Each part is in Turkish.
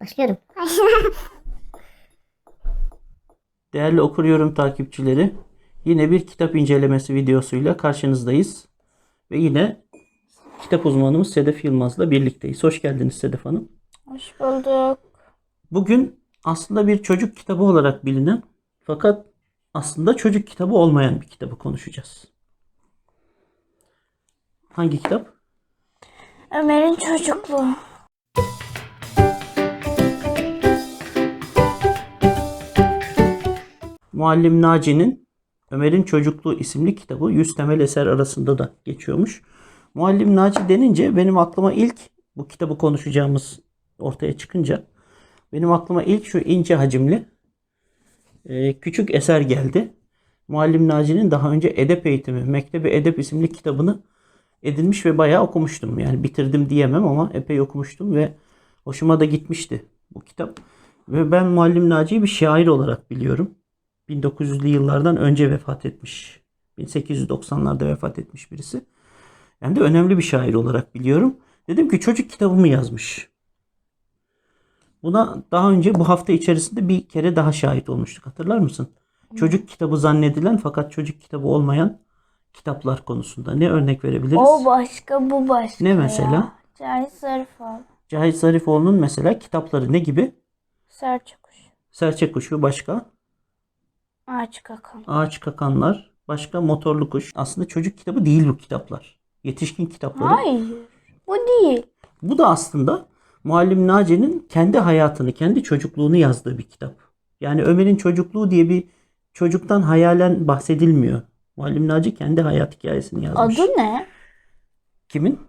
Başlıyorum. Değerli okuruyorum takipçileri, yine bir kitap incelemesi videosuyla karşınızdayız. Ve yine kitap uzmanımız Sedef Yılmaz'la birlikteyiz. Hoş geldiniz Sedef Hanım. Hoş bulduk. Bugün aslında bir çocuk kitabı olarak bilinen fakat aslında çocuk kitabı olmayan bir kitabı konuşacağız. Hangi kitap? Ömer'in çocukluğu. Muallim Naci'nin Ömer'in Çocukluğu isimli kitabı 100 temel eser arasında da geçiyormuş. Muallim Naci denince benim aklıma ilk bu kitabı konuşacağımız ortaya çıkınca benim aklıma ilk şu ince hacimli e, küçük eser geldi. Muallim Naci'nin daha önce edep eğitimi, Mektebi Edep isimli kitabını edinmiş ve bayağı okumuştum. Yani bitirdim diyemem ama epey okumuştum ve hoşuma da gitmişti bu kitap. Ve ben Muallim Naci'yi bir şair olarak biliyorum. 1900'lü yıllardan önce vefat etmiş. 1890'larda vefat etmiş birisi. Yani de önemli bir şair olarak biliyorum. Dedim ki çocuk kitabımı yazmış. Buna daha önce bu hafta içerisinde bir kere daha şahit olmuştuk. Hatırlar mısın? Çocuk kitabı zannedilen fakat çocuk kitabı olmayan kitaplar konusunda. Ne örnek verebiliriz? O başka bu başka Ne mesela? Ya. Cahit Zarifoğlu. Cahit Zarifoğlu'nun mesela kitapları ne gibi? Serçe kuş. Serçe kuşu başka? Ağaç kakan. Ağaç kakanlar, başka motorlu kuş. Aslında çocuk kitabı değil bu kitaplar. Yetişkin kitapları. Hayır. Bu değil. Bu da aslında Muallim Naci'nin kendi hayatını, kendi çocukluğunu yazdığı bir kitap. Yani Ömer'in çocukluğu diye bir çocuktan hayalen bahsedilmiyor. Muallim Naci kendi hayat hikayesini yazmış. Adı ne? Kimin?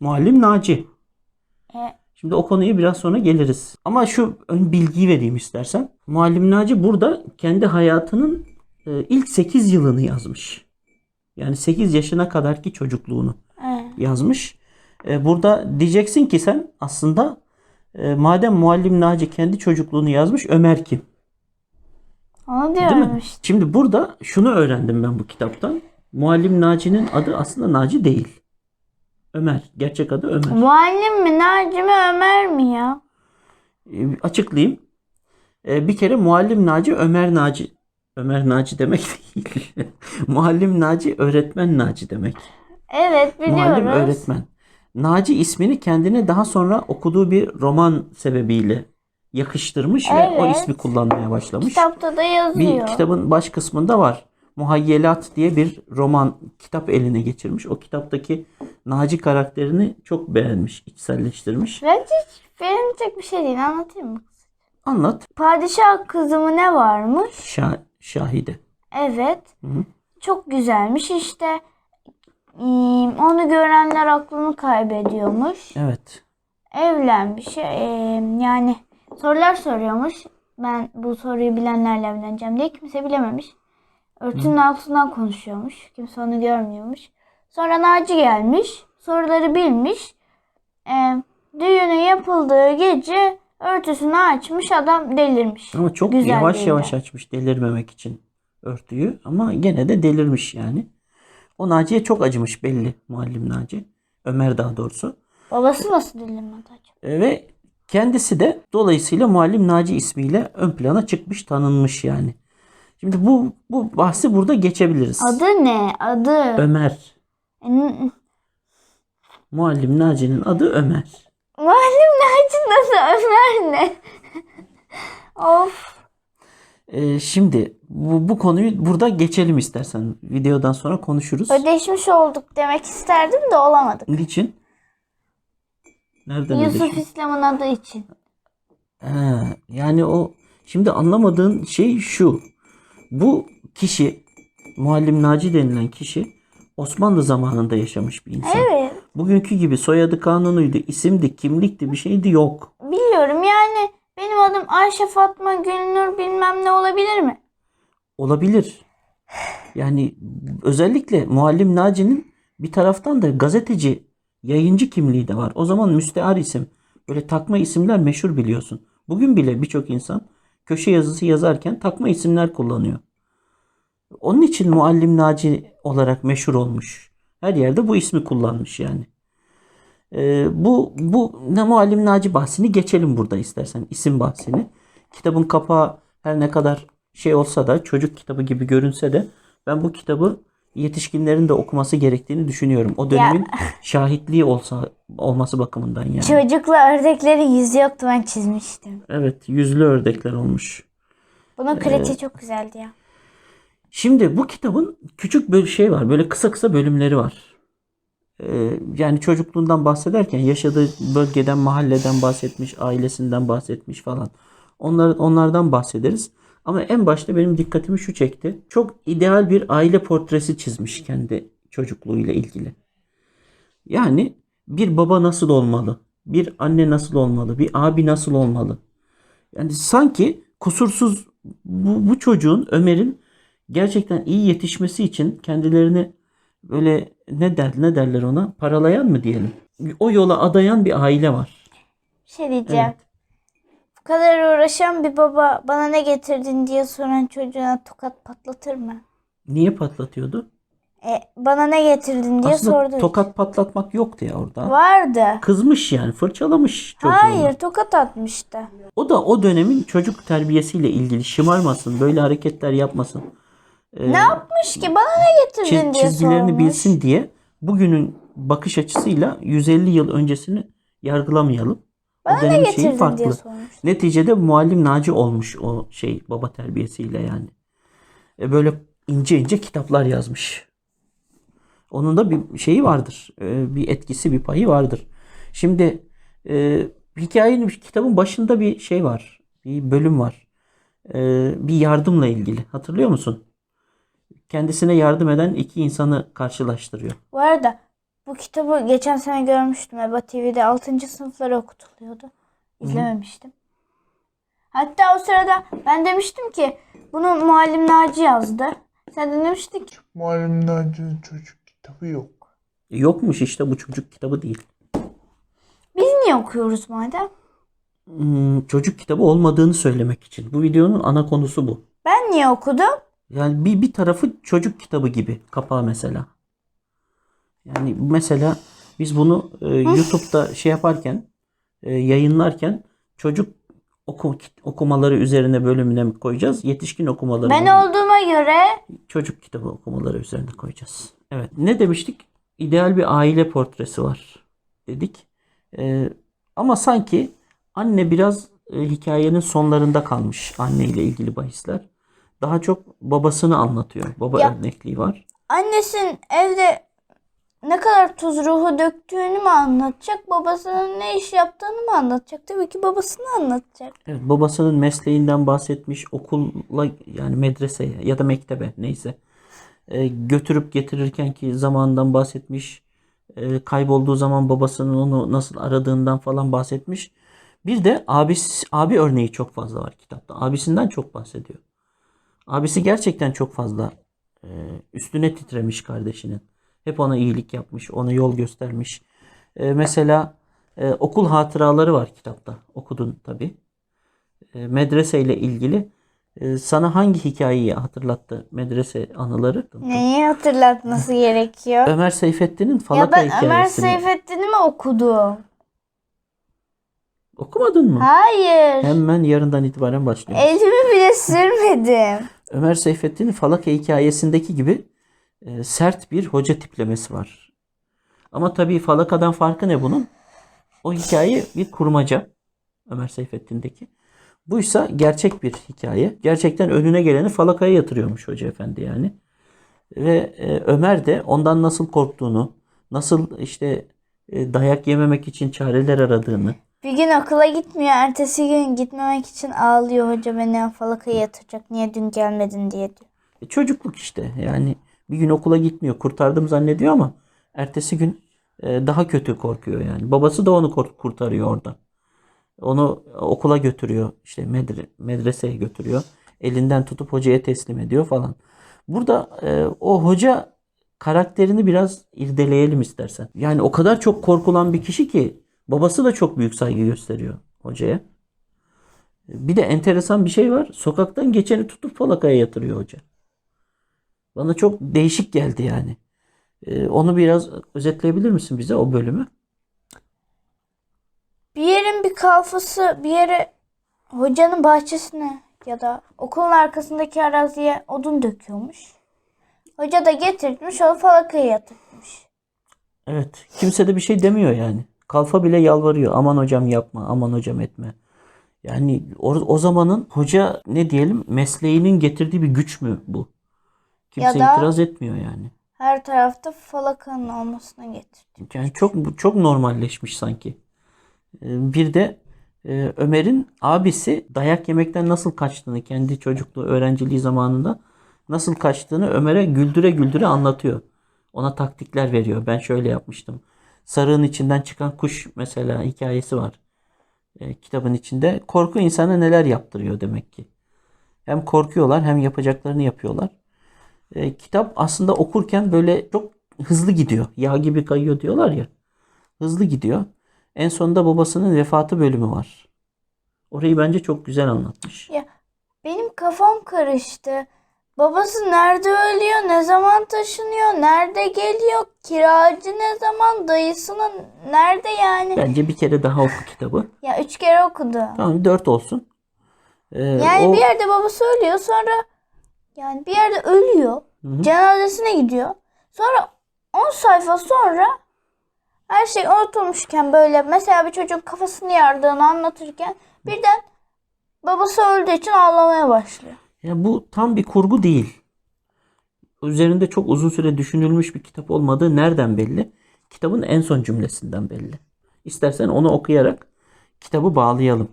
Muallim Naci. E, Şimdi o konuya biraz sonra geliriz. Ama şu ön bilgiyi vereyim istersen. Muallim Naci burada kendi hayatının e, ilk 8 yılını yazmış. Yani 8 yaşına kadarki çocukluğunu e. yazmış. E, burada diyeceksin ki sen aslında e, madem Muallim Naci kendi çocukluğunu yazmış Ömer kim? Onu diyorum işte. Şimdi burada şunu öğrendim ben bu kitaptan. Muallim Naci'nin adı aslında Naci değil. Ömer. Gerçek adı Ömer. Muallim mi? Naci mi? Ömer mi ya? E, açıklayayım. E, bir kere Muallim Naci Ömer Naci. Ömer Naci demek değil. Muallim Naci öğretmen Naci demek. Evet biliyoruz. Muallim öğretmen. Naci ismini kendine daha sonra okuduğu bir roman sebebiyle yakıştırmış ve o Evet. ismi kullanmaya başlamış. Kitapta da bir yazıyor. kitabın baş kısmında var. Muhayyelat diye bir roman kitap eline geçirmiş. O kitaptaki Naci karakterini çok beğenmiş, içselleştirmiş. Bence hiç beğenilecek bir şey değil. Anlatayım mı? Anlat. Padişah kızı mı ne varmış? Şah, şahide. Evet. Hı hı. Çok güzelmiş işte. Onu görenler aklını kaybediyormuş. Evet. Evlenmiş. Yani sorular soruyormuş. Ben bu soruyu bilenlerle evleneceğim diye kimse bilememiş. Örtünün altından konuşuyormuş. Kimse onu görmüyormuş. Sonra Naci gelmiş. Soruları bilmiş. Ee, düğünün yapıldığı gece örtüsünü açmış adam delirmiş. Ama çok Güzel yavaş değil yavaş açmış delirmemek için örtüyü. Ama gene de delirmiş yani. O Naci'ye çok acımış belli muallim Naci. Ömer daha doğrusu. Babası nasıl delirmedi acaba? E, Ve kendisi de dolayısıyla Muallim Naci ismiyle ön plana çıkmış, tanınmış yani. Şimdi bu bu bahsi burada geçebiliriz. Adı ne? Adı. Ömer. Muallim Naci'nin adı Ömer. Muallim Naci nasıl Ömer ne? of. E, şimdi bu, bu konuyu burada geçelim istersen. Videodan sonra konuşuruz. Ödeşmiş olduk demek isterdim de olamadık. Niçin? Nereden Yusuf? İslam'ın adı için. Ha, yani o şimdi anlamadığın şey şu. Bu kişi Muallim Naci denilen kişi Osmanlı zamanında yaşamış bir insan. Evet. Bugünkü gibi soyadı kanunuydu, isimdi, kimlikti bir şeydi yok. Biliyorum yani benim adım Ayşe Fatma Gülnur bilmem ne olabilir mi? Olabilir. Yani özellikle Muallim Naci'nin bir taraftan da gazeteci, yayıncı kimliği de var. O zaman müstear isim, böyle takma isimler meşhur biliyorsun. Bugün bile birçok insan köşe yazısı yazarken takma isimler kullanıyor. Onun için Muallim Naci olarak meşhur olmuş. Her yerde bu ismi kullanmış yani. Ee, bu bu ne Muallim Naci bahsini geçelim burada istersen isim bahsini. Kitabın kapağı her ne kadar şey olsa da çocuk kitabı gibi görünse de ben bu kitabı yetişkinlerin de okuması gerektiğini düşünüyorum. O dönemin şahitliği olsa olması bakımından yani. Çocukla ördeklerin yüzü yoktu ben çizmiştim. Evet, yüzlü ördekler olmuş. Bunun kraliçe çok güzeldi ya. Şimdi bu kitabın küçük bir şey var. Böyle kısa kısa bölümleri var. Ee, yani çocukluğundan bahsederken yaşadığı bölgeden, mahalleden bahsetmiş, ailesinden bahsetmiş falan. Onlar, onlardan bahsederiz. Ama en başta benim dikkatimi şu çekti. Çok ideal bir aile portresi çizmiş kendi çocukluğuyla ilgili. Yani bir baba nasıl olmalı? Bir anne nasıl olmalı? Bir abi nasıl olmalı? Yani sanki kusursuz bu, bu çocuğun Ömer'in gerçekten iyi yetişmesi için kendilerini böyle ne der ne derler ona paralayan mı diyelim. O yola adayan bir aile var. Şey diyeceğim. Evet. Bu kadar uğraşan bir baba bana ne getirdin diye soran çocuğuna tokat patlatır mı? Niye patlatıyordu? E, bana ne getirdin diye Aslında sordu. tokat patlatmak yoktu ya orada. Vardı. Kızmış yani fırçalamış çocuğunu. Hayır tokat atmıştı. O da o dönemin çocuk terbiyesiyle ilgili şımarmasın, böyle hareketler yapmasın. Ee, Ne yapmış ki? Bana ne getirdin çiz- diye çizgilerini sormuş. bilsin diye bugünün bakış açısıyla 150 yıl öncesini yargılamayalım. Bana o ne getirdin farklı. diye sormuş. Neticede muallim Naci olmuş o şey baba terbiyesiyle yani. E böyle ince ince kitaplar yazmış. Onun da bir şeyi vardır. e, Bir etkisi, bir payı vardır. Şimdi e, hikayenin kitabın başında bir şey var. Bir bölüm var. E, bir yardımla ilgili. Hatırlıyor musun? Kendisine yardım eden iki insanı karşılaştırıyor. Bu arada bu kitabı geçen sene görmüştüm. EBA TV'de 6. sınıflara okutuluyordu. İzlememiştim. Hatta o sırada ben demiştim ki bunu muallim Naci yazdı. Sen de demiştin ki Muallim Naci'nin çocuk kitabı yok. Yokmuş işte bu çocuk kitabı değil. biz niye okuyoruz madem? Hmm, çocuk kitabı olmadığını söylemek için. Bu videonun ana konusu bu. Ben niye okudum? Yani bir, bir tarafı çocuk kitabı gibi kapağı mesela. Yani mesela biz bunu e, YouTube'da şey yaparken e, yayınlarken çocuk oku, okumaları üzerine bölümüne koyacağız. Yetişkin okumaları Ben olduğuma göre çocuk kitabı okumaları üzerine koyacağız. Evet. Ne demiştik? İdeal bir aile portresi var dedik. Ee, ama sanki anne biraz e, hikayenin sonlarında kalmış anne ile ilgili bahisler. Daha çok babasını anlatıyor. Baba Ya- örnekliği var. annesin evde ne kadar tuz ruhu döktüğünü mü anlatacak? Babasının ne iş yaptığını mı anlatacak? Tabii ki babasını anlatacak. Evet, babasının mesleğinden bahsetmiş, okulla yani medreseye ya da mektebe neyse e, götürüp getirirken ki zamandan bahsetmiş, e, kaybolduğu zaman babasının onu nasıl aradığından falan bahsetmiş. Bir de abisi, abi örneği çok fazla var kitapta. Abisinden çok bahsediyor. Abisi gerçekten çok fazla e, üstüne titremiş kardeşinin. Hep ona iyilik yapmış, ona yol göstermiş. E, mesela e, okul hatıraları var kitapta. Okudun tabii e, medrese ile ilgili e, sana hangi hikayeyi hatırlattı medrese anıları? Neyi hatırlatması gerekiyor? Ömer Seyfettin'in Ya Falaka ben Ömer hikayesini Seyfettin'i mi okudum? okumadın mı? Hayır. Hemen yarından itibaren başlıyoruz. Elimi bile sürmedim. Ömer Seyfettin'in Falaka hikayesindeki gibi e, sert bir hoca tiplemesi var. Ama tabii Falaka'dan farkı ne bunun? O hikaye bir kurmaca. Ömer Seyfettin'deki. Buysa gerçek bir hikaye. Gerçekten önüne geleni falakaya yatırıyormuş hoca efendi yani. Ve e, Ömer de ondan nasıl korktuğunu, nasıl işte e, dayak yememek için çareler aradığını, Bir gün okula gitmiyor. Ertesi gün gitmemek için ağlıyor. Hoca beni falakaya yatıracak. Niye dün gelmedin diye diyor. E, çocukluk işte yani bir gün okula gitmiyor kurtardım zannediyor ama ertesi gün e, daha kötü korkuyor yani. Babası da onu kurtarıyor oradan. Onu okula götürüyor işte medre medreseye götürüyor. Elinden tutup hocaya teslim ediyor falan. Burada e, o hoca karakterini biraz irdeleyelim istersen. Yani o kadar çok korkulan bir kişi ki babası da çok büyük saygı gösteriyor hocaya. Bir de enteresan bir şey var. Sokaktan geçeni tutup falakaya yatırıyor hoca. Bana çok değişik geldi yani. Ee, onu biraz özetleyebilir misin bize o bölümü? bir yerin bir kalfası bir yere hocanın bahçesine ya da okulun arkasındaki araziye odun döküyormuş. Hoca da getirtmiş o falakaya yatırtmış. Evet. Kimse de bir şey demiyor yani. Kalfa bile yalvarıyor. Aman hocam yapma. Aman hocam etme. Yani o, o zamanın hoca ne diyelim mesleğinin getirdiği bir güç mü bu? Kimse Ya da- itiraz etmiyor yani. Her tarafta falakanın olmasına getirdi. Yani çok çok normalleşmiş sanki. Ee, Bir de e, Ömer'in abisi dayak yemekten nasıl kaçtığını kendi çocukluğu öğrenciliği zamanında nasıl kaçtığını Ömer'e güldüre güldüre anlatıyor. Ona taktikler veriyor. Ben şöyle yapmıştım. Sarığın içinden çıkan kuş mesela hikayesi var. E, kitabın içinde. Korku insana neler yaptırıyor demek ki. Hem korkuyorlar hem yapacaklarını yapıyorlar. E, kitap aslında okurken böyle çok hızlı gidiyor. Yağ gibi kayıyor diyorlar ya. Hızlı gidiyor. En sonunda babasının vefatı bölümü var. Orayı bence çok güzel anlatmış. Benim kafam karıştı. Babası nerede ölüyor, ne zaman taşınıyor, nerede geliyor, kiracı ne zaman, dayısının nerede yani? Bence bir kere daha oku kitabı. Ya üç kere okudu. Tamam dört olsun. E, Yani o- bir yerde babası ölüyor sonra yani bir yerde ölüyor. Hı hı. Cenazesine gidiyor. Sonra 10 sayfa sonra her şey unutulmuşken böyle mesela bir çocuğun kafasını yardığını anlatırken birden babası öldüğü için ağlamaya başlıyor. Ya bu tam bir kurgu değil. Üzerinde çok uzun süre düşünülmüş bir kitap olmadığı nereden belli? Kitabın en son cümlesinden belli. İstersen onu okuyarak kitabı bağlayalım.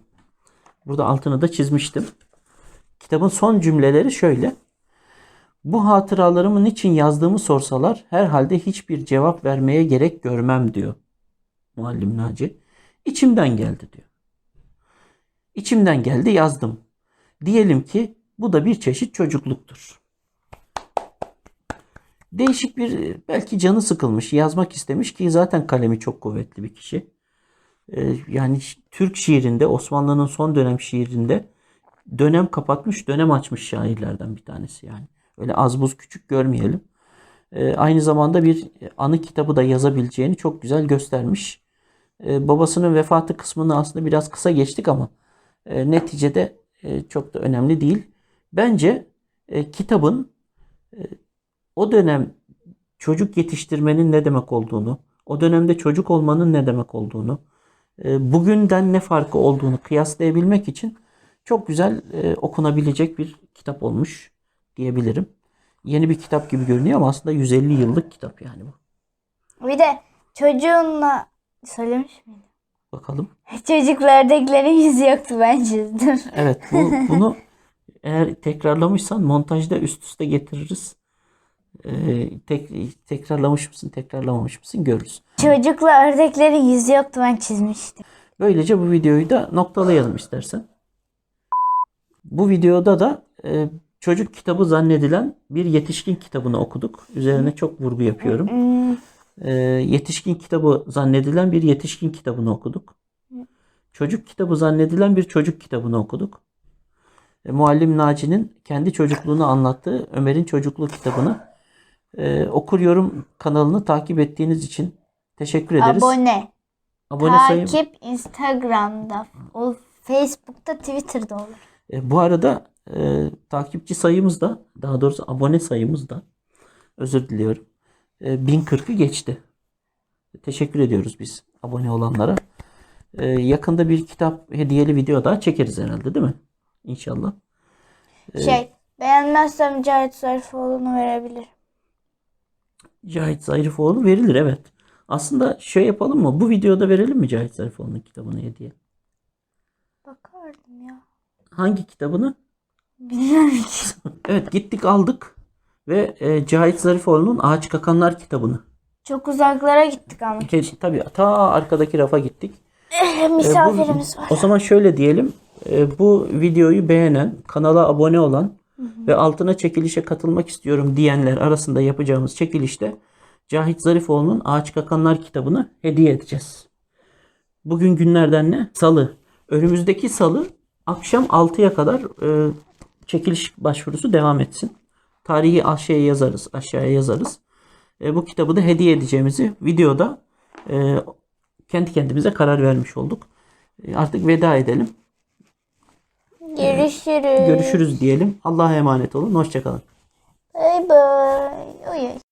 Burada altını da çizmiştim. Kitabın son cümleleri şöyle. Bu hatıralarımı niçin yazdığımı sorsalar herhalde hiçbir cevap vermeye gerek görmem diyor. Muallim Naci. İçimden geldi diyor. İçimden geldi yazdım. Diyelim ki bu da bir çeşit çocukluktur. Değişik bir belki canı sıkılmış yazmak istemiş ki zaten kalemi çok kuvvetli bir kişi. Ee, yani Türk şiirinde Osmanlı'nın son dönem şiirinde dönem kapatmış dönem açmış şairlerden bir tanesi yani. Öyle az buz küçük görmeyelim. Ee, aynı zamanda bir anı kitabı da yazabileceğini çok güzel göstermiş. Ee, babasının vefatı kısmını aslında biraz kısa geçtik ama e, neticede e, çok da önemli değil. Bence e, kitabın e, o dönem çocuk yetiştirmenin ne demek olduğunu, o dönemde çocuk olmanın ne demek olduğunu, e, bugünden ne farkı olduğunu kıyaslayabilmek için çok güzel e, okunabilecek bir kitap olmuş diyebilirim. Yeni bir kitap gibi görünüyor ama aslında 150 yıllık kitap yani bu. Bir de çocuğunla söylemiş miydim? Bakalım. Çocuklardakilerin yüzü yoktu ben çizdim. Evet bu, bunu eğer tekrarlamışsan montajda üst üste getiririz. Ee, tek, tekrarlamış mısın tekrarlamamış mısın görürüz. Çocukla ördeklerin yüzü yoktu ben çizmiştim. Böylece bu videoyu da noktalayalım istersen. Bu videoda da e, çocuk kitabı zannedilen bir yetişkin kitabını okuduk. Üzerine çok vurgu yapıyorum. Hmm, E, yetişkin kitabı zannedilen bir yetişkin kitabını okuduk. Çocuk kitabı zannedilen bir çocuk kitabını okuduk. E, Muallim Naci'nin kendi çocukluğunu anlattığı Ömer'in çocukluğu kitabını e, okur yorum kanalını takip ettiğiniz için teşekkür ederiz. Abone. Abone sayım. Takip Instagram'da, o Facebook'ta, Twitter'da olur. E, bu arada e, takipçi sayımız da daha doğrusu abone sayımız da özür diliyorum. E, 1040'ı geçti. Teşekkür ediyoruz biz abone olanlara. E, yakında bir kitap hediyeli video daha çekeriz herhalde değil mi? İnşallah. Şey, beğenmezsem Cahit Zarifoğlu'nu verebilirim. Cahit Zarifoğlu verilir evet. Aslında şey yapalım mı? Bu videoda verelim mi Cahit Zarifoğlu'nun kitabını hediye? Bakardım ya. Hangi kitabını? Bilmiyorum ki. Evet gittik aldık ve e, Cahit Zarifoğlu'nun Ağaç Kakanlar kitabını. Çok uzaklara gittik ama. Ke- Tabii ta arkadaki rafa gittik. E, bu- Misafirimiz var. O zaman şöyle diyelim. E, bu videoyu beğenen, kanala abone olan ve altına çekilişe katılmak istiyorum diyenler arasında yapacağımız çekilişte Cahit Zarifoğlu'nun Ağaç Kakanlar kitabını hediye edeceğiz. Bugün günlerden ne? Salı. Önümüzdeki salı akşam 6'ya kadar e, çekiliş başvurusu devam etsin. Tarihi aşağıya yazarız. Aşağıya yazarız. E, bu kitabı da hediye edeceğimizi videoda e, kendi kendimize karar vermiş olduk. E, Artık veda edelim. Görüşürüz. Görüşürüz diyelim. Allah'a emanet olun. Hoşçakalın. Bay bay. Oy.